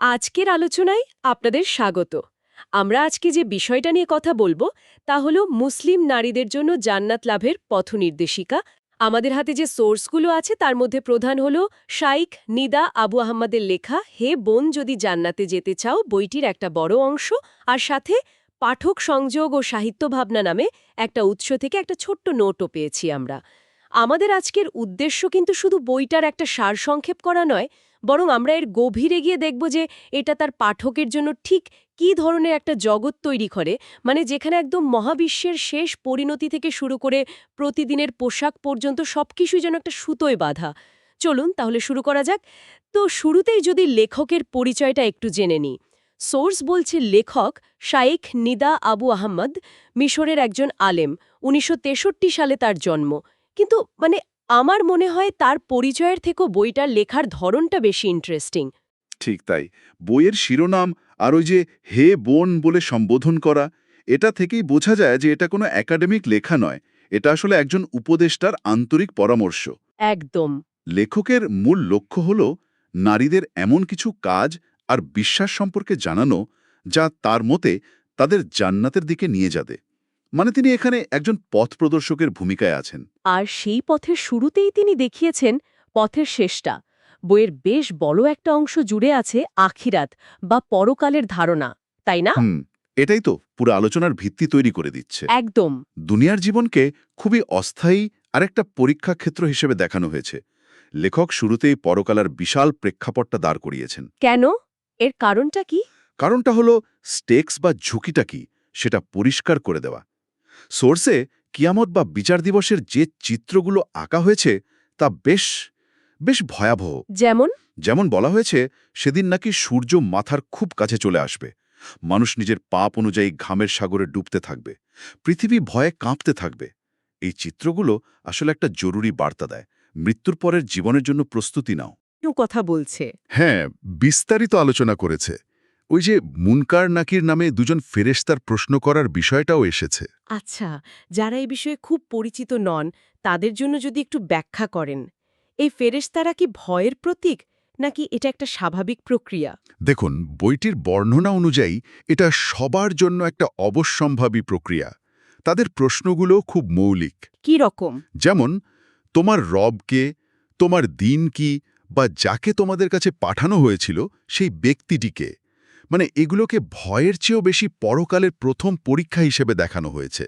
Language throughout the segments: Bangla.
আজকের আলোচনায় আপনাদের স্বাগত। আমরা আজকে যে বিষয়টা নিয়ে কথা বলব, তা হলো মুসলিম নারীদের জন্য জান্নাত লাভের পথনির্দেশিকা। আমাদের হাতে যে সোর্সগুলো আছে, তার মধ্যে প্রধান হলো শাইখ নিদা আবু আহমদের লেখা, হে বোন, যদি জান্নাতে যেতে চাও বইটির একটা বড় অংশ। আর সাথে পাঠক সংযোগ ও সাহিত্য ভাবনা নামে একটা উৎস থেকে একটা ছোট্ট নোটও পেয়েছি আমরা। আমাদের আজকের উদ্দেশ্য কিন্তু শুধু বইটার একটা সারসংক্ষেপ করা নয়, বরং আমরা এর গভীরে গিয়ে দেখব যে এটা তার পাঠকের জন্য ঠিক কী ধরনের একটা জগৎ তৈরি করে মানে যেখানে একদম মহাবিশ্বের শেষ পরিণতি থেকে শুরু করে প্রতিদিনের পোশাক পর্যন্ত সবকিছুই যেন একটা সুতোয় বাঁধা। চলুন তাহলে শুরু করা যাক। তো শুরুতেই যদি লেখকের পরিচয়টা একটু জেনে নিই। সোর্স বলছে লেখক শাইখ নিদা আবু আহমদ, মিশরের একজন আলেম, উনিশশো তেষট্টি সালে তার জন্ম। কিন্তু মানে আমার মনে হয় তার পরিচয়ের থেকেও বইটার লেখার ধরনটা বেশি ইন্টারেস্টিং ঠিক তাই। বইয়ের শিরোনাম আর ওই যে হে বোন বলে সম্বোধন করা এটা থেকেই বোঝা যায় যে এটা কোনো একাডেমিক লেখা নয় এটা আসলে একজন উপদেষ্টার আন্তরিক পরামর্শ। একদম। লেখকের মূল লক্ষ্য হল নারীদের এমন কিছু কাজ আর বিশ্বাস সম্পর্কে জানানো যা তার মতে তাদের জান্নাতের দিকে নিয়ে যাবে। মানে তিনি এখানে একজন পথ প্রদর্শকের ভূমিকায় আছেন। আর সেই পথের শুরুতেই তিনি দেখিয়েছেন পথের শেষটা। বইয়ের বেশ বড় একটা অংশ জুড়ে আছে আখিরাত বা পরকালের ধারণা তাই না? এটাই তো পুরো আলোচনার ভিত্তি তৈরি করে দিচ্ছে। একদম। দুনিয়ার জীবনকে খুবই অস্থায়ী আর একটা পরীক্ষা ক্ষেত্র হিসেবে দেখানো হয়েছে। লেখক শুরুতেই পরকালার বিশাল প্রেক্ষাপটটা দাঁড় করিয়েছেন। কেন? এর কারণটা কি? কারণটা হলো স্টেক্স বা ঝুঁকিটা কি সেটা পরিষ্কার করে দেওয়া। সোর্সে কিয়ামত বা বিচার দিবসের যে চিত্রগুলো আঁকা হয়েছে তা বেশ বেশ ভয়াবহ। যেমন? যেমন বলা হয়েছে সেদিন নাকি সূর্য মাথার খুব কাছে চলে আসবে। মানুষ নিজের পাপ অনুযায়ী ঘামের সাগরে ডুবতে থাকবে। পৃথিবী ভয়ে কাঁপতে থাকবে। এই চিত্রগুলো আসলে একটা জরুরি বার্তা দেয়। মৃত্যুর পরের জীবনের জন্য প্রস্তুতি নাও। কথা বলছে। হ্যাঁ বিস্তারিত আলোচনা করেছে। ওই যে মুনকার নাকির নামে দুজন ফেরেশতার প্রশ্ন করার বিষয়টাও এসেছে। আচ্ছা যারা এই বিষয়ে খুব পরিচিত নন তাদের জন্য যদি একটু ব্যাখ্যা করেন। এই ফেরেশতারা কি ভয়ের প্রতীক নাকি এটা একটা স্বাভাবিক প্রক্রিয়া? দেখুন বইটির বর্ণনা অনুযায়ী এটা সবার জন্য একটা অবশ্যম্ভাবী প্রক্রিয়া। তাদের প্রশ্নগুলো খুব মৌলিক। কি রকম? যেমন তোমার রবকে তোমার দিন কি বা যাকে তোমাদের কাছে পাঠানো হয়েছিল সেই ব্যক্তিটিকে। মানে এগুলোকে ভয়ের চেয়েও বেশি পরকালের প্রথম পরীক্ষা হিসেবে দেখানো হয়েছে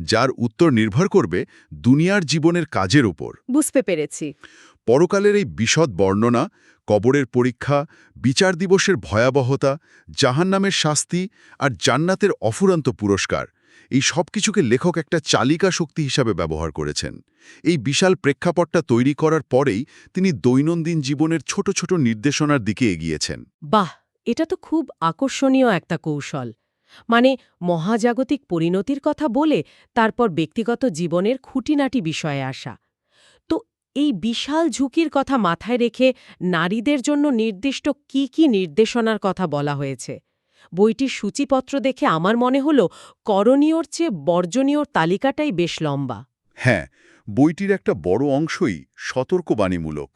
যার উত্তর নির্ভর করবে দুনিয়ার জীবনের কাজের উপর। বুঝতে পেরেছি। পরকালের এই বিশদ বর্ণনা কবরের পরীক্ষা বিচার দিবসের ভয়াবহতা জাহান্নামের শাস্তি আর জান্নাতের অফুরন্ত পুরস্কার এই সব কিছুকে লেখক একটা চালিকা শক্তি হিসাবে ব্যবহার করেছেন। এই বিশাল প্রেক্ষাপটটা তৈরি করার পরেই তিনি দৈনন্দিন জীবনের ছোট ছোট নির্দেশনার দিকে এগিয়েছেন। বাহ! এটা তো খুব আকর্ষণীয় একটা কৌশল। মানে মহাজাগতিক পরিণতির কথা বলে তারপর ব্যক্তিগত জীবনের খুঁটিনাটি বিষয়ে আসা। তো এই বিশাল ঝুঁকির কথা মাথায় রেখে নারীদের জন্য নির্দিষ্ট কি কি নির্দেশনার কথা বলা হয়েছে? বইটির সূচিপত্র দেখে আমার মনে হল করণীয়র চেয়ে বর্জনীয়র তালিকাটাই বেশ লম্বা। হ্যাঁ বইটির একটা বড় অংশই সতর্কবাণীমূলক।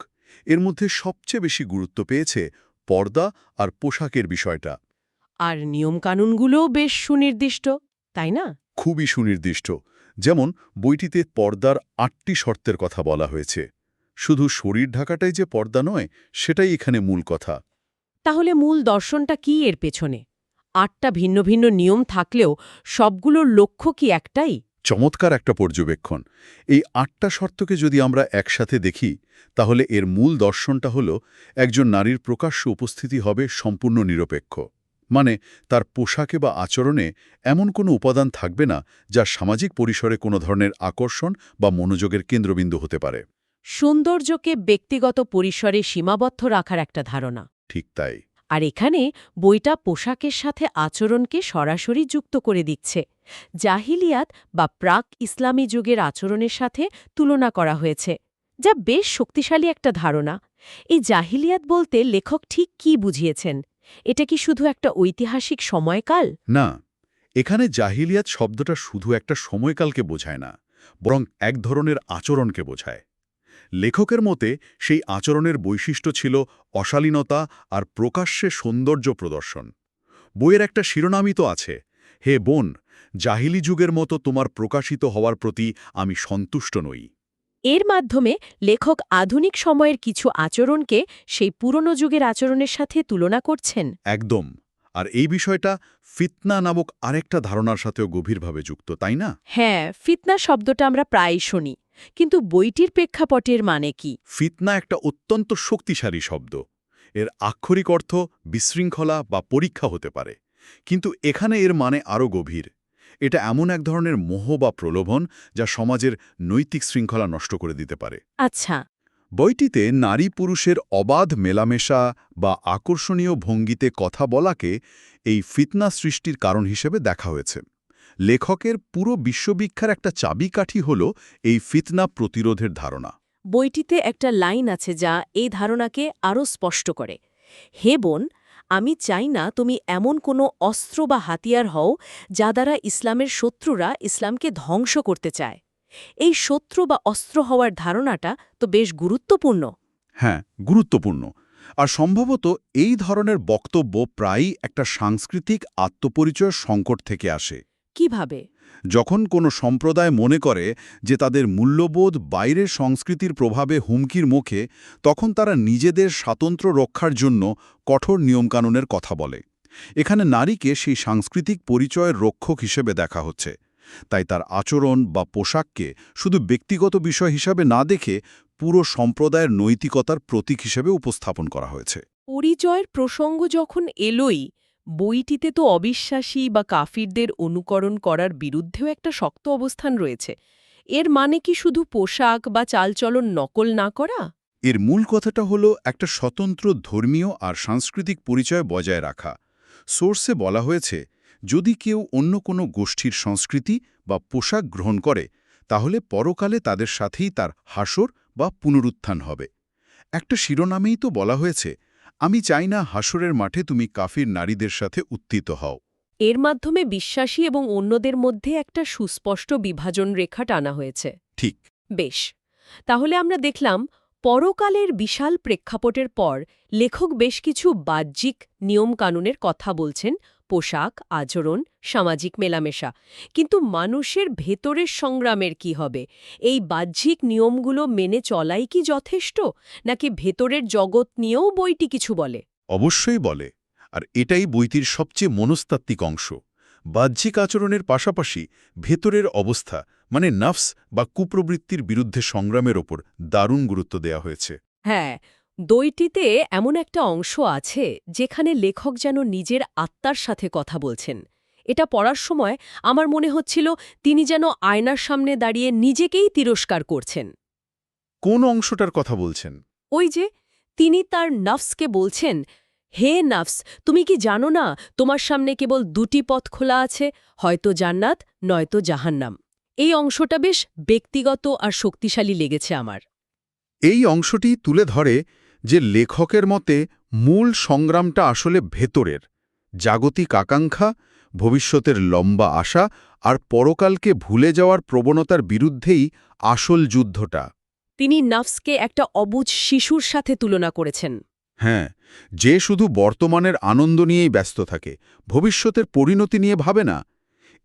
এর মধ্যে সবচেয়ে বেশি গুরুত্ব পেয়েছে পর্দা আর পোশাকের বিষয়টা। আর নিয়মকানুনগুলোও বেশ সুনির্দিষ্ট তাই না? খুবই সুনির্দিষ্ট। যেমন বইটিতে পর্দার আটটি শর্তের কথা বলা হয়েছে। শুধু শরীর ঢাকাটাই যে পর্দা নয় সেটাই এখানে মূল কথা। তাহলে মূল দর্শনটা কি এর পেছনে? আটটা ভিন্ন ভিন্ন নিয়ম থাকলেও সবগুলোর লক্ষ্য কি একটাই? চমৎকার একটা পর্যবেক্ষণ। এই আটটা শর্তকে যদি আমরা একসাথে দেখি তাহলে এর মূল দর্শনটা হল একজন নারীর প্রকাশ্য উপস্থিতি হবে সম্পূর্ণ নিরপেক্ষ। মানে তার পোশাকে বা আচরণে এমন কোনো উপাদান থাকবে না যা সামাজিক পরিসরে কোনো ধরনের আকর্ষণ বা মনোযোগের কেন্দ্রবিন্দু হতে পারে। সৌন্দর্যকে ব্যক্তিগত পরিসরে সীমাবদ্ধ রাখার একটা ধারণা। ঠিক তাই। আর এখানে বইটা পোশাকের সাথে আচরণকে সরাসরি যুক্ত করে দিচ্ছে। জাহিলিয়াত বা প্রাক ইসলামী যুগের আচরণের সাথে তুলনা করা হয়েছে, যা বেশ শক্তিশালী একটা ধারণা। এই জাহিলিয়াত বলতে লেখক ঠিক কি বুঝিয়েছেন? এটা কি শুধু একটা ঐতিহাসিক সময়কাল? না, এখানে জাহিলিয়াত শব্দটা শুধু একটা সময়কালকে বোঝায় না, বরং এক ধরনের আচরণকে বোঝায়। লেখকের মতে সেই আচরণের বৈশিষ্ট্য ছিল অশালীনতা আর প্রকাশ্যে সৌন্দর্য প্রদর্শন। বইয়ের একটা শিরোনামই তো আছে হে বোন জাহিলি যুগের মতো তোমার প্রকাশিত হওয়ার প্রতি আমি সন্তুষ্ট নই। এর মাধ্যমে লেখক আধুনিক সময়ের কিছু আচরণকে সেই পুরনো যুগের আচরণের সাথে তুলনা করছেন। একদম আর এই বিষয়টা ফিতনা নামক আরেকটা ধারণার সাথেও গভীরভাবে যুক্ত তাই না? হ্যাঁ ফিতনা শব্দটা আমরা প্রায়ই শুনি। কিন্তু বইটির প্রেক্ষাপটের মানে কি? ফিতনা একটা অত্যন্ত শক্তিশালী শব্দ। এর আক্ষরিক অর্থ বিশৃঙ্খলা বা পরীক্ষা হতে পারে। কিন্তু এখানে এর মানে আরও গভীর। এটা এমন এক ধরনের মোহ বা প্রলোভন যা সমাজের নৈতিক শৃঙ্খলা নষ্ট করে দিতে পারে। আচ্ছা। বইটিতে নারী পুরুষের অবাধ মেলামেশা বা আকর্ষণীয় ভঙ্গিতে কথা বলাকে এই ফিতনা সৃষ্টির কারণ হিসেবে দেখা হয়েছে। লেখকের পুরো বিশ্ববিখ্যার একটা চাবিকাঠি হল এই ফিতনা প্রতিরোধের ধারণা। বইটিতে একটা লাইন আছে যা এই ধারণাকে আরও স্পষ্ট করে। হে বোন আমি চাই না তুমি এমন কোনো অস্ত্র বা হাতিয়ার হও যা দ্বারা ইসলামের শত্রুরা ইসলামকে ধ্বংস করতে চায়। এই শত্রু বা অস্ত্র হওয়ার ধারণাটা তো বেশ গুরুত্বপূর্ণ। হ্যাঁ গুরুত্বপূর্ণ। আর সম্ভবত এই ধরনের বক্তব্য প্রায়ই একটা সাংস্কৃতিক আত্মপরিচয় সংকট থেকে আসে। কীভাবে? যখন কোনো সম্প্রদায় মনে করে যে তাদের মূল্যবোধ বাইরের সংস্কৃতির প্রভাবে হুমকির মুখে তখন তারা নিজেদের স্বাতন্ত্র্য রক্ষার জন্য কঠোর নিয়মকানুনের কথা বলে। এখানে নারীকে সেই সাংস্কৃতিক পরিচয়ের রক্ষক হিসেবে দেখা হচ্ছে। তাই তার আচরণ বা পোশাককে শুধু ব্যক্তিগত বিষয় হিসাবে না দেখে পুরো সম্প্রদায়ের নৈতিকতার প্রতীক হিসেবে উপস্থাপন করা হয়েছে। পরিচয়ের প্রসঙ্গ যখন এলোই বইটিতে তো অবিশ্বাসী বা কাফিরদের অনুকরণ করার বিরুদ্ধেও একটা শক্ত অবস্থান রয়েছে। এর মানে কি শুধু পোশাক বা চালচলন নকল না করা? এর মূল কথাটা হলো একটা স্বতন্ত্র ধর্মীয় আর সাংস্কৃতিক পরিচয় বজায় রাখা। সোর্সে বলা হয়েছে, যদি কেউ অন্য কোনো গোষ্ঠীর সংস্কৃতি বা পোশাক গ্রহণ করে, তাহলে পরকালে তাদের সাথেই তার হাসর বা পুনরুত্থান হবে। একটা শিরোনামেই তো বলা হয়েছে আমি চাই না হাসরের মাঠে তুমি কাফির নারীদের সাথে উত্থিত হও। এর মাধ্যমে বিশ্বাসী এবং অন্যদের মধ্যে একটা সুস্পষ্ট বিভাজন রেখা টানা হয়েছে। ঠিক। বেশ। তাহলে আমরা দেখলাম পরকালের বিশাল প্রেক্ষাপটের পর লেখক বেশ কিছু বাহ্যিক নিয়মকানুনের কথা বলছেন পোশাক আচরণ সামাজিক মেলামেশা। কিন্তু মানুষের ভেতরের সংগ্রামের কি হবে? এই বাহ্যিক নিয়মগুলো মেনে চলাই কি যথেষ্ট? নাকি ভেতরের জগৎ নিয়েও বইটি কিছু বলে? অবশ্যই বলে। আর এটাই বইটির সবচেয়ে মনস্তাত্ত্বিক অংশ। বাহ্যিক আচরণের পাশাপাশি ভেতরের অবস্থা মানে নাফস বা কুপ্রবৃত্তির বিরুদ্ধে সংগ্রামের ওপর দারুণ গুরুত্ব দেয়া হয়েছে। হ্যাঁ দইটিতে এমন একটা অংশ আছে যেখানে লেখক যেন নিজের আত্মার সাথে কথা বলছেন। এটা পড়ার সময় আমার মনে হচ্ছিল তিনি যেন আয়নার সামনে দাঁড়িয়ে নিজেকেই তিরস্কার করছেন। কোন অংশটার কথা বলছেন? ওই যে তিনি তার নফসকে বলছেন হে নফস তুমি কি জানো না তোমার সামনে কেবল দুটি পথ খোলা আছে হয়তো জান্নাত নয়তো জাহান্নাম। এই অংশটা বেশ ব্যক্তিগত আর শক্তিশালী লেগেছে আমার। এই অংশটি তুলে ধরে যে লেখকের মতে মূল সংগ্রামটা আসলে ভেতরের জাগতিক আকাঙ্ক্ষা ভবিষ্যতের লম্বা আশা আর পরকালকে ভুলে যাওয়ার প্রবণতার বিরুদ্ধেই আসল যুদ্ধটা। তিনি নফসকে একটা অবুজ শিশুর সাথে তুলনা করেছেন। হ্যাঁ যে শুধু বর্তমানের আনন্দ নিয়েই ব্যস্ত থাকে ভবিষ্যতের পরিণতি নিয়ে ভাবে না।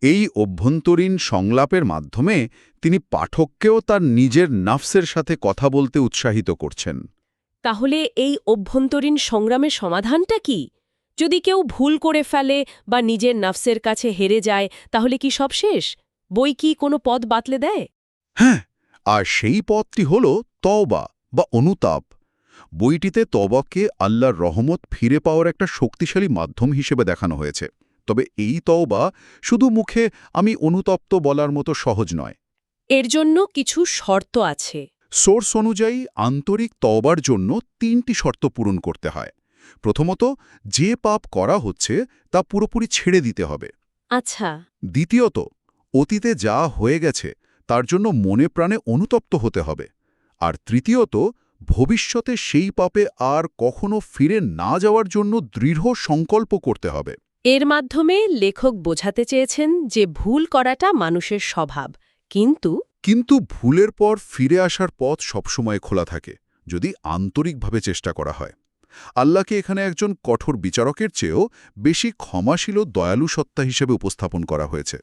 এই অভ্যন্তরীণ সংলাপের মাধ্যমে তিনি পাঠককেও তার নিজের নাফসের সাথে কথা বলতে উৎসাহিত করছেন। তাহলে এই অভ্যন্তরীণ সংগ্রামের সমাধানটা কি? যদি কেউ ভুল করে ফেলে বা নিজের নাফসের কাছে হেরে যায় তাহলে কি সব শেষ? বই কি কোনো পদ বাতলে দেয়? হ্যাঁ আর সেই পথটি হল তওবা বা অনুতাপ। বইটিতে তবাকে আল্লাহর রহমত ফিরে পাওয়ার একটা শক্তিশালী মাধ্যম হিসেবে দেখানো হয়েছে। তবে এই তওবা শুধু মুখে আমি অনুতপ্ত বলার মতো সহজ নয়। এর জন্য কিছু শর্ত আছে। সোর্স অনুযায়ী আন্তরিক তওবার জন্য তিনটি শর্ত পূরণ করতে হয়। প্রথমত যে পাপ করা হচ্ছে তা পুরোপুরি ছেড়ে দিতে হবে। আচ্ছা। দ্বিতীয়ত অতীতে যা হয়ে গেছে তার জন্য মনে প্রাণে অনুতপ্ত হতে হবে। আর তৃতীয়ত ভবিষ্যতে সেই পাপে আর কখনো ফিরে না যাওয়ার জন্য দৃঢ় সংকল্প করতে হবে। এর মাধ্যমে লেখক বোঝাতে চেয়েছেন যে ভুল করাটা মানুষের স্বভাব। কিন্তু কিন্তু ভুলের পর ফিরে আসার পথ সবসময় খোলা থাকে যদি আন্তরিকভাবে চেষ্টা করা হয়। আল্লাহকে এখানে একজন কঠোর বিচারকের চেয়েও বেশি ক্ষমাশীল ও দয়ালু সত্তা হিসেবে উপস্থাপন করা হয়েছে।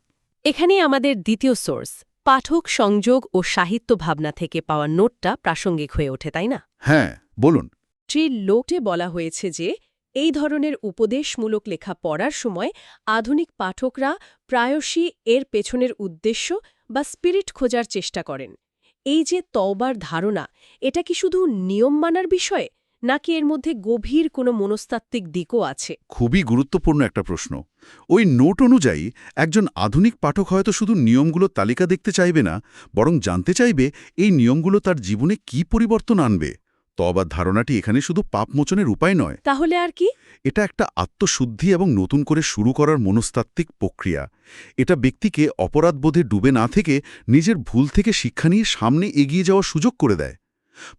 এখানেই আমাদের দ্বিতীয় সোর্স পাঠক সংযোগ ও সাহিত্য ভাবনা থেকে পাওয়া নোটটা প্রাসঙ্গিক হয়ে ওঠে তাই না? হ্যাঁ বলুন। ট্রি লোটে বলা হয়েছে যে এই ধরনের উপদেশমূলক লেখা পড়ার সময় আধুনিক পাঠকরা প্রায়শই এর পেছনের উদ্দেশ্য বা স্পিরিট খোঁজার চেষ্টা করেন। এই যে তওবার ধারণা, এটা কি শুধু নিয়ম মানার বিষয়ে, নাকি এর মধ্যে গভীর কোনো মনস্তাত্ত্বিক দিকও আছে? খুবই গুরুত্বপূর্ণ একটা প্রশ্ন। ওই নোট অনুযায়ী একজন আধুনিক পাঠক হয়তো শুধু নিয়মগুলো তালিকা দেখতে চাইবে না, বরং জানতে চাইবে এই নিয়মগুলো তার জীবনে কি পরিবর্তন আনবে। তবার ধারণাটি এখানে শুধু পাপমোচনের উপায় নয়। তাহলে আর কি? এটা একটা আত্মশুদ্ধি এবং নতুন করে শুরু করার মনস্তাত্ত্বিক প্রক্রিয়া। এটা ব্যক্তিকে অপরাধবোধে ডুবে না থেকে নিজের ভুল থেকে শিক্ষা নিয়ে সামনে এগিয়ে যাওয়ার সুযোগ করে দেয়।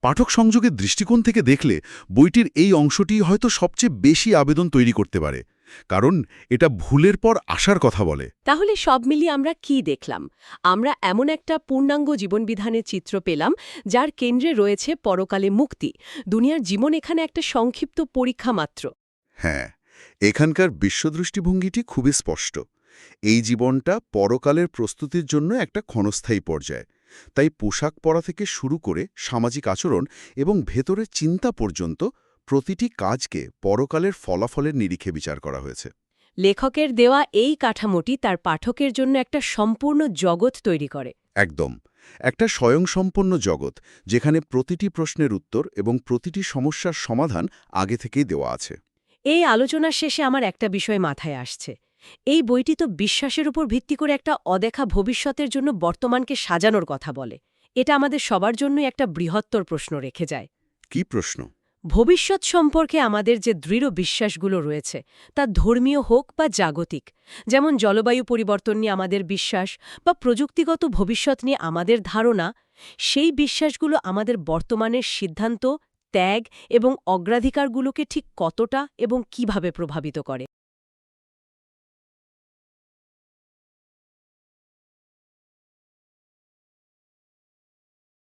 পাঠক সংযোগের দৃষ্টিকোণ থেকে দেখলে বইটির এই অংশটি হয়তো সবচেয়ে বেশি আবেদন তৈরি করতে পারে। কারণ এটা ভুলের পর আসার কথা বলে। তাহলে সব মিলিয়ে আমরা কি দেখলাম? আমরা এমন একটা পূর্ণাঙ্গ জীবনবিধানের চিত্র পেলাম যার কেন্দ্রে রয়েছে পরকালে মুক্তি দুনিয়ার জীবন এখানে একটা সংক্ষিপ্ত পরীক্ষা মাত্র। হ্যাঁ এখানকার বিশ্বদৃষ্টিভঙ্গিটি খুবই স্পষ্ট। এই জীবনটা পরকালের প্রস্তুতির জন্য একটা ক্ষণস্থায়ী পর্যায়। তাই পোশাক পরা থেকে শুরু করে সামাজিক আচরণ এবং ভেতরের চিন্তা পর্যন্ত প্রতিটি কাজকে পরকালের ফলাফলের নিরিখে বিচার করা হয়েছে। লেখকের দেওয়া এই কাঠামোটি তার পাঠকের জন্য একটা সম্পূর্ণ জগৎ তৈরি করে। একদম। একটা স্বয়ংসম্পন্ন জগৎ যেখানে প্রতিটি প্রশ্নের উত্তর এবং প্রতিটি সমস্যার সমাধান আগে থেকেই দেওয়া আছে। এই আলোচনার শেষে আমার একটা বিষয় মাথায় আসছে। এই বইটি তো বিশ্বাসের উপর ভিত্তি করে একটা অদেখা ভবিষ্যতের জন্য বর্তমানকে সাজানোর কথা বলে। এটা আমাদের সবার জন্যই একটা বৃহত্তর প্রশ্ন রেখে যায়। কি প্রশ্ন? ভবিষ্যৎ সম্পর্কে আমাদের যে দৃঢ় বিশ্বাসগুলো রয়েছে, তা ধর্মীয় হোক বা জাগতিক, যেমন জলবায়ু পরিবর্তন নিয়ে আমাদের বিশ্বাস বা প্রযুক্তিগত ভবিষ্যৎ নিয়ে আমাদের ধারণা, সেই বিশ্বাসগুলো আমাদের বর্তমানের সিদ্ধান্ত, ত্যাগ এবং অগ্রাধিকারগুলোকে ঠিক কতটা এবং কীভাবে প্রভাবিত করে।